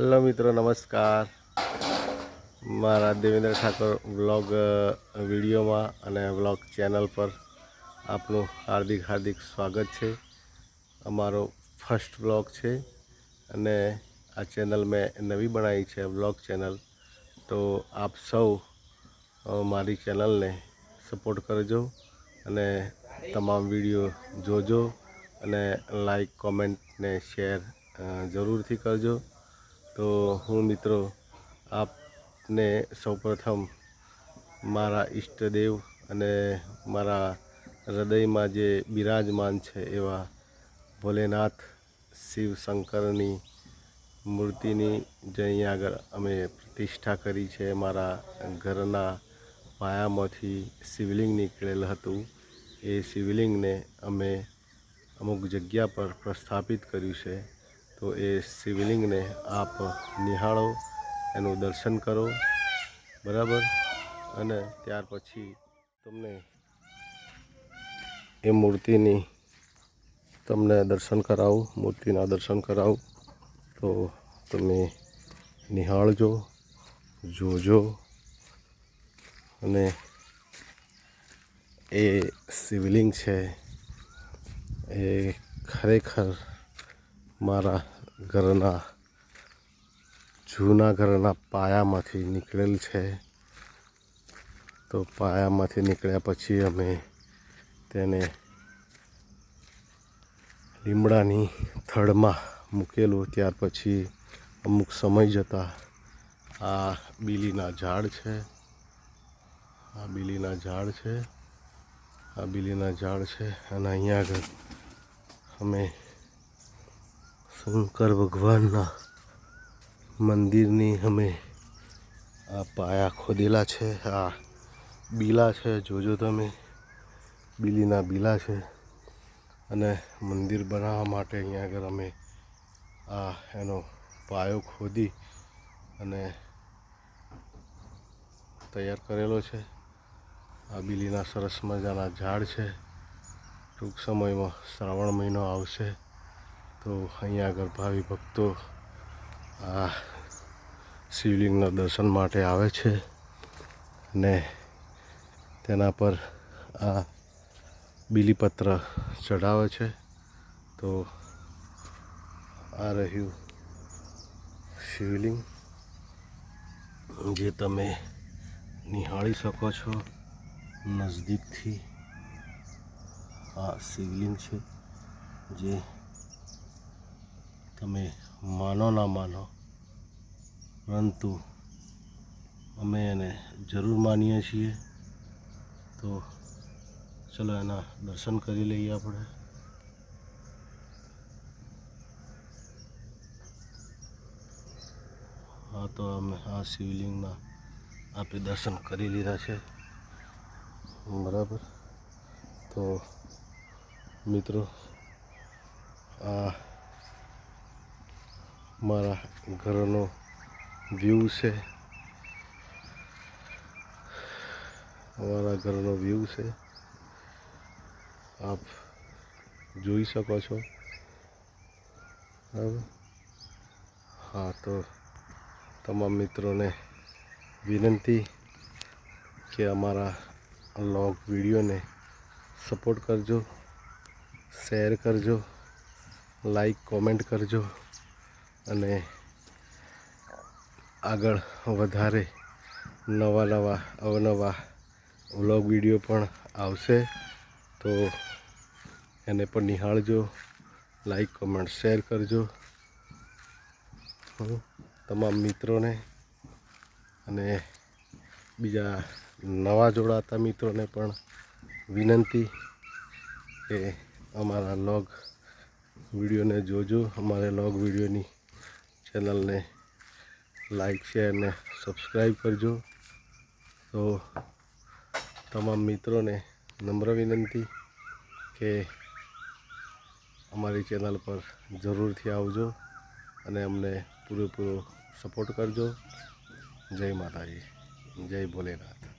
Hello મિત્રો, નમસ્કાર. મારા દેવેન્દ્ર ઠાકોર વ્લોગ વિડીયોમાં અને વ્લોગ ચેનલ પર આપનું હાર્દિક હાર્દિક સ્વાગત છે. અમારો ફર્સ્ટ વ્લોગ છે અને આ ચેનલ મેં નવી બનાવી છે, વ્લોગ ચેનલ. તો આપ સૌ મારી ચેનલને સપોર્ટ કરજો અને તમામ વીડિયો જોજો અને લાઈક, કોમેન્ટ ને શેર જરૂરથી કરજો. તો હું મિત્રો આપને સૌપ્રથમ મારા ઈષ્ટદેવ અને મારા હૃદયમાં જે બિરાજમાન છે એવા ભોલેનાથ શિવ શંકરની મૂર્તિની જે અહીંયા આગળ અમે પ્રતિષ્ઠા કરી છે, મારા ઘરના પાયામાંથી શિવલિંગ નીકળેલ હતું. એ શિવલિંગને અમે અમુક જગ્યા પર પ્રસ્થાપિત કર્યું છે. તો એ શિવલિંગને આપ નિહાળો, એનું દર્શન કરો. બરાબર? અને ત્યાર પછી તમને એ મૂર્તિની તમને દર્શન કરાવું, મૂર્તિના દર્શન કરાવું. તો તમે નિહાળજો, જોજો. અને એ શિવલિંગ છે, એ ખરેખર મારા ઘરના, જૂના ઘરના પાયામાંથી નીકળેલ છે. તો પાયામાંથી નીકળ્યા પછી અમે તેને લીમડાની થડમાં મૂકેલું. ત્યાર પછી અમુક સમય જતાં આ બીલીના ઝાડ છે. આ બીલીના ઝાડ છે. આ બીલીના ઝાડ છે અને અહીંયા આગળ અમે શંકર ભગવાનના મંદિરની અમે આ પાયા ખોદેલા છે, આ બીલા છે, જોજો તમે, બીલીના બીલા છે. અને મંદિર બનાવવા માટે અહીંયા આગળ અમે આ એનો પાયો ખોદી અને તૈયાર કરેલો છે. આ બીલીના સરસ મજાના ઝાડ છે. ટૂંક સમયમાં શ્રાવણ મહિનો આવશે. તો અહીંયા આગળ ભાવિ ભક્તો આ શિવલિંગના દર્શન માટે આવે છે ને તેના પર આ બીલીપત્ર ચઢાવે છે. તો આ રહ્યું શિવલિંગ, જે તમે નિહાળી શકો છો નજદીકથી આ શિવલિંગ છે, જે તમે માનો ના માનો, પરંતુ અમે એને જરૂર માનીએ છીએ. તો ચલો એના દર્શન કરી લઈએ આપણે. હા, તો અમે આ શિવલિંગના આપણે દર્શન કરી લીધા છે. બરાબર. તો મિત્રો, આ મારા ઘરનો વ્યૂ છે. અમારા ઘરનો વ્યૂ છે. આપ જોઈ શકો છો. બરાબર? હા, તો તમામ મિત્રોને વિનંતી કે અમારા લોગ વિડીયોને સપોર્ટ કરજો, શેર કરજો, લાઈક, કોમેન્ટ કરજો. અને આગળ વધારે નવા નવા, અવનવા વ્લોગ વીડિયો પણ આવશે. તો એને પણ નિહાળજો, લાઈક, કમેન્ટ, શેર કરજો. તમામ મિત્રોને અને બીજા નવા જોડાતા મિત્રોને પણ વિનંતી કે અમારા લોગ વિડીયોને જોજો. અમારે લોગ વિડીયોની ચેનલને લાઈક, શેર ને સબસ્ક્રાઈબ કરજો. તો તમામ મિત્રોને નમ્ર વિનંતી કે અમારી ચેનલ પર જરૂરથી આવજો અને અમને પૂરેપૂરો સપોર્ટ કરજો. જય માતાજી. જય ભોલેનાથ.